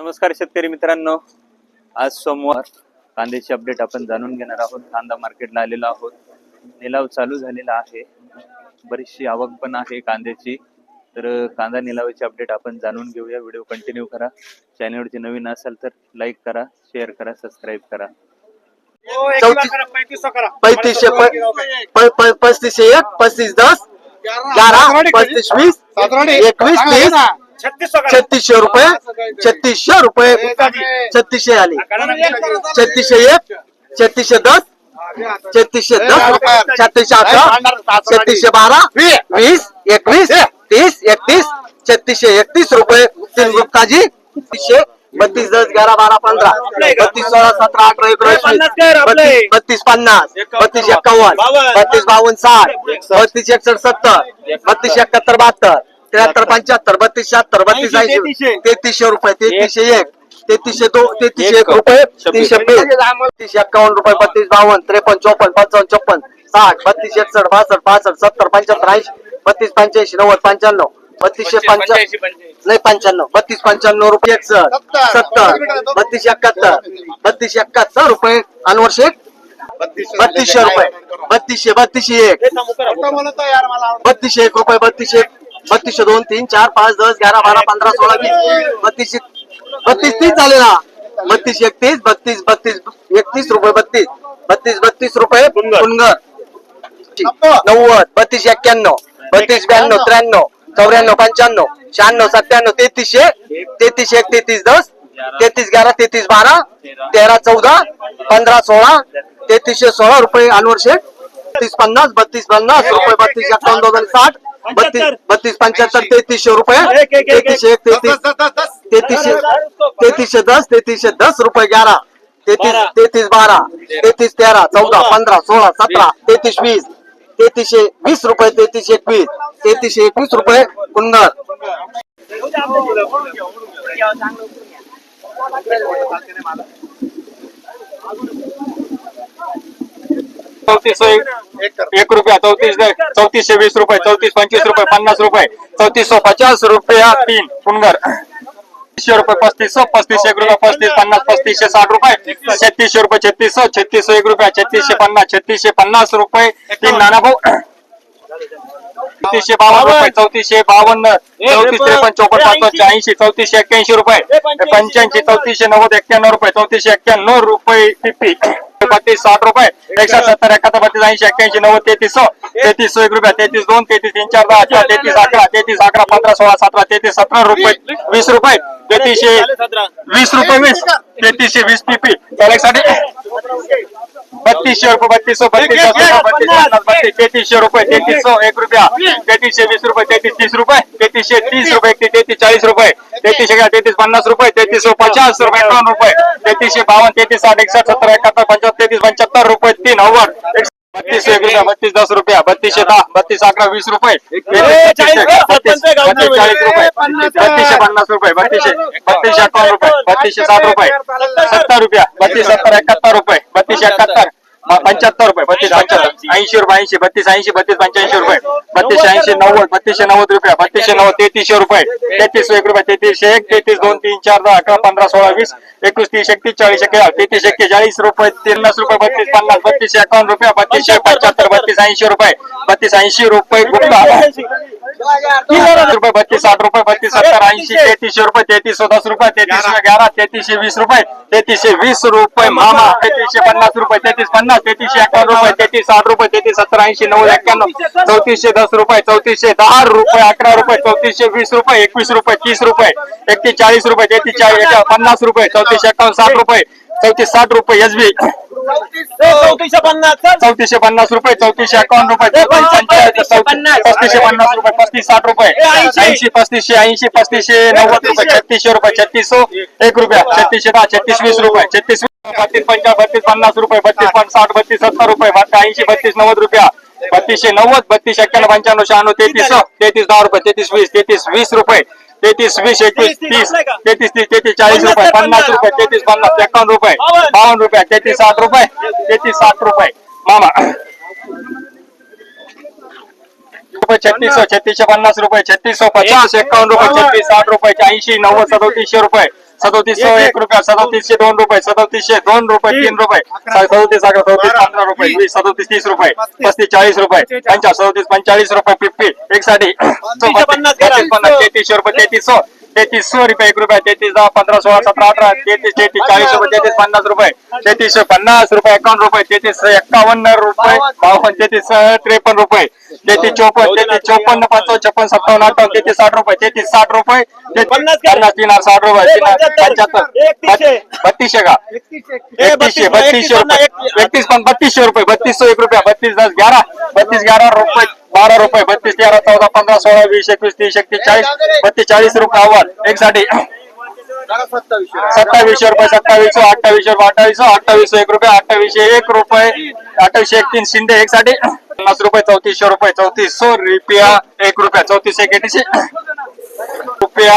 नमस्कार शेतकरी मित्रांनो. आज सोमवार कांद्याची अपडेट आपण जाणून घेणार आहोत. कांदा मार्केटला आलेलो आहोत. निलाव चालू झालेला आहे. बरीचशी आवक पण आहे कांद्याची. तर कांदा निलावाची अपडेट आपण जाणून घेऊया. व्हिडिओ कंटिन्यू करा. चॅनलवरती नवीन असाल तर लाईक करा शेअर करा सबस्क्राईब करा. पैतीसशे पस्तीसशे एक पस्तीस दस ग्यारह पस्तीस वीस एकवीस तीस छत्तीसशे रुपये छत्तीसशे रुपये छत्तीसशे आली. छत्तीसशे एक छत्तीसशे दस छत्तीसशे दस छत्तीसशे अकरा छत्तीसशे बारा वीस. एकवीस तीस एकतीस छत्तीसशे एकतीस रुपये. तीन गुप्ताजी तीसशे बत्तीस दस ग्यारह बारा पंधरा. बत्तीस सोळा सतरा अठरा एकोणीस बत्तीस पन्नास बत्तीस एक्कावन्न बत्तीस बावन्न साठ बत्तीस एकसष्ट सत्तर बत्तीस एकाहत्तर बहात्तर. त्र्याहत्तर पंच्याहत्तर बत्तीस शहात्तर बत्तीस ऐंशी तेहतीसशे. रुपये तेहतीसशे एक तेहतीसशे दो तेहतीसशे एक रुपये तीनशे वीस तीनशे एक्कावन्न रुपये बत्तीस बावन्न त्रेपन्न चौपन्न पंचावन्न छप्पन्न साठ बत्तीस एकसष्ट बासष्ट पासष्ट सत्तर पंच्याहत्तर ऐंशी बत्तीस पंच्याऐंशी नव्वद पंच्याण्णव बत्तीसशे पंच्याण्णव नाही पंच्याण्णव बत्तीस पंच्याण्णव रुपये सत्तर. बत्तीस एकाहत्तर बत्तीस एकाहत्तर रुपये अनवर शेख बत्तीसशे रुपये. बत्तीसशे बत्तीसशे एक. बत्तीसशे एक रुपये बत्तीसशे एक. बत्तीसशे दोन तीन चार पाच दस ग्यारा बारा पंधरा सोळा वीस. बत्तीसशे बत्तीस तीस झाले ना. बत्तीस एकतीस बत्तीस बत्तीस एकतीस रुपये बत्तीस. बत्तीस बत्तीस रुपये पुनगर नव्वद बत्तीस एक्क्याण्णव. बत्तीस ब्याण्णव त्र्याण्णव चौऱ्याण्णव पंच्याण्णव शहाण्णव सत्त्याण्णव तेहतीसशे तेहतीस एक तेहतीस दस तेहतीस ग्यारा तेहतीस बारा तेरा चौदा पंधरा सोळा तेहतीसशे सोळा रुपये अनवर शेठ बत्तीस पन्नास बत्तीस पन्नास रुपये बत्तीस एकावन्न दोन साठ. बत्तीस बत्तीस पंच्याहत्तर तेहतीसशे रुपये. तेहतीसशे एक तेहतीस तेहतीसशे तेहतीसशे दस तेहतीसशे दस रुपये ग्यारा. तेहतीस तेहतीस बारा. तेहतीस तेरा चौदा पंधरा सोळा सतरा तेहतीस वीस. तेहतीसशे वीस रुपये तेहतीसशे एकवीस. तेहतीसशे एकवीस रुपये कुंदर चौतीस एक रुपया चौतीस चौतीसशे वीस रुपये चौतीस पंचवीस रुपये पन्नास रुपये. चौतीसशे पचास रुपया तीन पुनगर. तीसशे रुपये पस्तीस सौ पस्तीस एक रुपये पस्तीस पन्नास पस्तीसशे साठ रुपये. छत्तीसशे रुपये छत्तीस सौ छत्तीस एक रुपया छत्तीसशे पन्नास छत्तीसशे पन्नास रुपये. तीन नाना भाऊ. चौतीसशे बावन्न रुपये चौतीसशे बावन्न चौतीस त्रेपन्न चौपन्न पाचशे ऐंशी. चौतीसशे एक्क्याऐंशी रुपये. पंच्याऐंशी चौतीसशे नव्वद एक्क्याण्णव रुपये चौतीसशे एक्क्याण्णव रुपये फिफ्टी बत्तीस साठ रुपये. एकशे सत्तर एकाहत्तर बत्तीस ऐंशी एक्क्याऐंशी नव्वद तेहतीस सौ. तेहतीस सौ एक रुपया तेहतीस दोन तेहतीस तीन चार दहा अकरा तेहतीस अकरा तेहतीस अकरा पंधरा सोळा सतरा तेहतीस सतरा रुपये वीस रुपये. तेहतीसशे वीस रुपये वीस. तेहतीसशे वीस पीपी. साठी. बत्तीसशे रुपये बत्तीस तेहतीसशे रुपये तेहतीस सौ एक रुपया तेहतीसशे वीस रुपये तेहतीस तीस रुपये. तेहतीसशे तीस रुपये तेहतीस चाळीस रुपये. तेहतीसशे काय तेहतीस पन्नास रुपये. तेहतीस सौ पचास रुपये एकावन्न रुपये. तेहतीसशे बावन्न तेहतीस साठ एकसष्ट सत्तर एकाहत्तर पंच्याहत्तर तेहतीस पंच्याहत्तर रुपये तीन नव्वद बत्तीस एक रुपया बत्तीस दस रुपया. बत्तीसशे दहा बत्तीस अकरा वीस रुपये. चाळीस रुपये बत्तीसशे पन्नास रुपये बत्तीसशे. बत्तीसशे अकावन्न रुपये. बत्तीसशे साठ रुपये. सत्तर रुपया. बत्तीस सत्तर एकाहत्तर रुपये. बत्तीसशे एकाहत्तर पंच्याहत्तर रुपये बत्तीस पंच्याहत्तर. ऐंशी रुपये ऐंशी बत्तीस ऐंशी बत्तीस पंच्याऐंशी रुपये. बत्तीसशे ऐंशी नव्वद बत्तीसशे नव्वद रुपये. बत्तीसशे नव्वद तेहतीसशे रुपये. तेहतीस एक रुपये तेहतीसशे एक तेहतीस दोन तीन चार दहा अकरा पंधरा सोळा वीस एकवीस तीस एकतीस चाळीस एक तेहतीस एक्केचाळीस रुपये पन्नास रुपये बत्तीस पन्नास बत्तीसशे एकावन्न रुपये बत्तीसशे पंच्याहत्तर बत्तीस ऐंशी रुपये. बत्तीस ऐंशी रुपये गुप्ता रुपये बत्तीस साठ रुपये बत्तीस सत्तर ऐंशी तेहतीसशे रुपये तेहतीस दस रुपये तेहतीसशे ग्यारह तेहतीसशे वीस रुपये तेहतीसशे वीस रुपये मामा तेहतीसशे पन्नास रुपये तेहतीस पन्नास. तेहतीसशे एकावन्न रुपये तेहतीस साठ रुपये तेहतीस सत्तर ऐंशी नव्वद एक्क्याण्णव चौतीसशे दस रुपये चौतीसशे दहा रुपये अकरा रुपये चौतीसशे वीस रुपये एकवीस रुपये तीस रुपये एकतीस चाळीस रुपये तेहतीस चाळीस पन्नास रुपये चौतीसशे एकावन्न साठ रुपये चौतीस साठ रुपये एसबी चौतीसशे पन्नास चौतीसशे पन्नास रुपये चौतीसशे एकावन्न रुपये पस्तीसशे पन्नास. रुपये पस्तीस साठ रुपये. ऐंशी. पस्तीसशे ऐंशी पस्तीसशे नव्वद रुपये छत्तीसशे. रुपये छत्तीस एक रुपया. छत्तीसशे दहा छत्तीस वीस रुपये. छत्तीस बत्तीस पंचा बत्तीस पन्नास रुपये बत्तीस साठ बत्तीस सत्तर रुपये ऐंशी बत्तीस नव्वद रुपया. बत्तीसशे नव्वद बत्तीस एक्क्याण्णव पंच्याण्णव शहाण्णव तेहतीस तेहतीस दहा रुपये तेहतीस वीस तेहतीस वीस रुपये. तेहतीस वीस एकवीस तीस तेहतीस तीस तेहतीस चाळीस रुपये पन्नास रुपये तेहतीस पन्नास एकावन्न रुपये बावन्न. रुपये तेहतीस साठ रुपये तेहतीस साठ रुपये. मामा. रुपये छत्तीसशे छत्तीसशे पन्नास रुपये छत्तीसशे पचास एकावन्न रुपये छत्तीस साठ रुपये ऐंशी नव्वद सदोतीसशे रुपये. सदोतीसशे एक रुपया सदोतीसशे दोन रुपये सदोतीसशे दोन रुपये तीन रुपये सदोतीस अकरा सदोतीस पंधरा रुपये वीस. सदोतीस तीस रुपये पस्तीस. चाळीस रुपये पंचा सदोतीस पंचाळीस रुपये पिप्पी एक साठी पन्नास. तेहतीसशे रुपये तेहतीस तेहतीस सौ रुपये एक रुपये तेहतीस दहा पंधरा सोळा सतरा अठरा तेहतीस तेहतीस चाळीस रुपये तेहतीस पन्नास रुपये तेहतीसशे पन्नास रुपये एकावन्न रुपये तेहतीस एक्कावन्न रुपये बावन्न तेहतीस त्रेपन्न रुपये. तेहतीस चौपन्न तेहतीस चौपन्न पंचावन्न छप्पन सत्तावन्न अठ्ठावन्न तेहतीस साठ रुपये तेहतीस साठ रुपये. पन्नास तीन साठ रुपये पंच्याहत्तर. बत्तीसशे का? बत्तीसशे एकतीस, रुपये. एकतीस. पण बत्तीसशे रुपये. बत्तीस सौ एक रुपया बत्तीस दस ग्यारह बत्तीस ग्यारह रुपये बारह रुपये. बत्तीस तेरह चौदह पंद्रह सोळा वीस एकवीस तीस एकतीस चाळीस. बत्तीस चाळीस रुपये अव्वल. एक साठी सत्तावीसशे रुपये सत्तावीसशे अठ्ठावीसशे रुपये अठ्ठावीसशे अठ्ठावीसशे एक रुपये अठ्ठावीसशे एक रुपये अठ्ठावीसशे एक तीन शिंदे एक साठी पन्नास रुपये चौतीसशे रुपये चौतीसशे रुपया एक रुपया चौतीसशे एक एकतीसशे. रुपया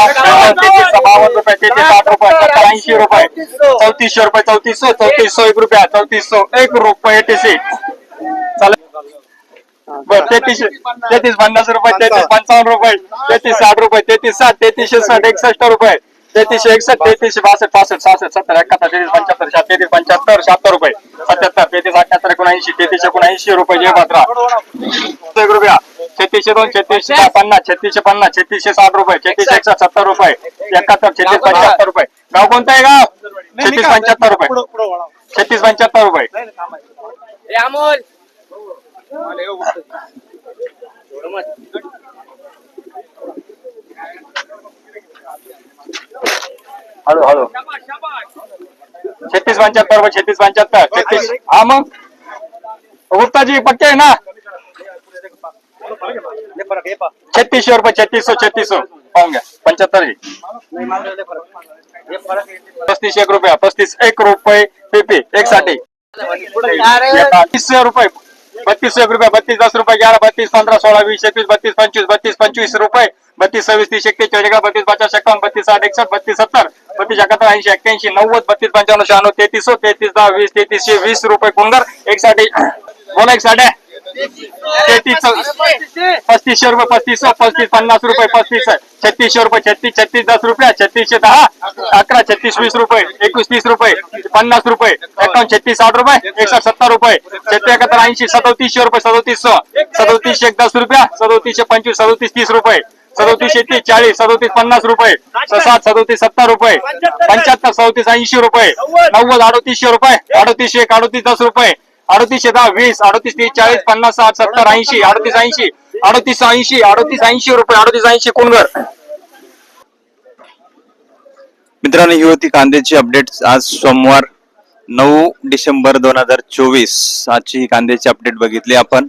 बावन्न रुपये तेहतीस साठ रुपये सत्तर ऐंशी रुपये चौतीसशे रुपये चौतीसशे चौतीसशे एक रुपया चौतीसशे एक रुपये एटीसी चालेल? बर तेहतीसशे तेहतीस पन्नास रुपये तेहतीस पंचावन्न रुपये तेहतीस साठ रुपये तेहतीस साठ तेहतीसशे साठ एकसष्ट रुपये. तेहतीसशे एकसष्ट तेहतीसशे बासष्ट पासष्ट सहासष्ट सत्तर एकाहत्तर तेहतीस पंच्याहत्तर तेहतीस पंच्याहत्तर शहात्तर रुपये. सत्याहत्तर तेहतीस अठ्याहत्तर एकोणऐंशी तेहतीस एकोणऐंशी रुपये जय भद्रा. एक रुपया. छत्तीसशे दोन छत्तीसशे पन्नास छत्तीसशे पन्नास छत्तीसशे साठ रुपये छत्तीसशे एकसष्ट सत्तर रुपये एकाहत्तर छत्तीस पंच्याहत्तर रुपये. गाव कोणतं आहे गाव? छत्तीस पंच्याहत्तर रुपये. छत्तीस पंच्याहत्तर रुपये. हळू हळू छत्तीस पंच्याहत्तर रुपये छत्तीस पंच्याहत्तर छत्तीस. हा मग? गुप्ताजी पक्के आहे ना? छत्तीसशे रुपये छत्तीसशे छत्तीसशे. पाहून घ्या. पंच्याहत्तर पस्तीस एक रुपया पस्तीस एक रुपये पीपी एक साठी. तीसशे रुपये बत्तीस एक रुपये बत्तीस दस रुपये ग्यारह बत्तीस पंद्रह सोलह बीस एकवीस बत्तीस पंचवीस बत्तीस पंचवीस रुपये. बत्तीस सव्वीस तीस एकतीस चौदा बत्तीस पचास एकावन्न बत्तीस साठ एकसष्ट बत्तीस सत्तर बत्तीस एकाहत्तर ऐंशी एक्क्याऐंशी नव्वद बत्तीस पंच्याण्णव शहाण्णव तेहतीस तेहतीस दहा वीस तेहतीसशे वीस रुपये कुंदर. एक साठी बोला एक तेहतीस पस्तीसशे रुपये पस्तीस पस्तीस पन्नास रुपये पस्तीस छत्तीसशे रुपये छत्तीस छत्तीस दस रुपये छत्तीसशे दहा अकरा छत्तीस वीस रुपये एकवीस तीस रुपये पन्नास रुपये एकावन्न छत्तीस साठ रुपये एकसष्ट सत्तर रुपये छत्तीस एकाहत्तर ऐंशी सदोतीसशे रुपये सदोतीस सदोतीसशे एक दस रुपया सदोतीसशे पंचवीस सदोतीस तीस रुपये सदोतीसशे तीस चाळीस सदोतीस पन्नास रुपये सात सदोतीस सत्तर रुपये पंच्याहत्तर सदोतीस ऐंशी रुपये नव्वद. अडोतीसशे रुपये अडोतीसशे एक अडोतीस दस रुपये अडतीसशे दहा वीस अडतीस तीस चाळीस पन्नास साठ सत्तर ऐंशी अडतीस ऐंशी अडतीस ऐंशी अडतीस ऐंशी रुपये अडतीस ऐंशी कुणगर मित्रांनो ही होती कांद्याची अपडेट आज सोमवार नऊ डिसेंबर दोन हजार चोवीस. आजची ही कांद्याची अपडेट बघितली आपण.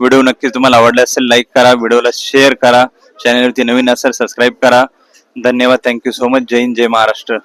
व्हिडिओ नक्कीच तुम्हाला आवडला असेल लाईक करा व्हिडिओला शेअर करा. चॅनलवरती नवीन असेल सबस्क्राईब करा. धन्यवाद. थँक्यू सो मच जय हिंद जय महाराष्ट्र.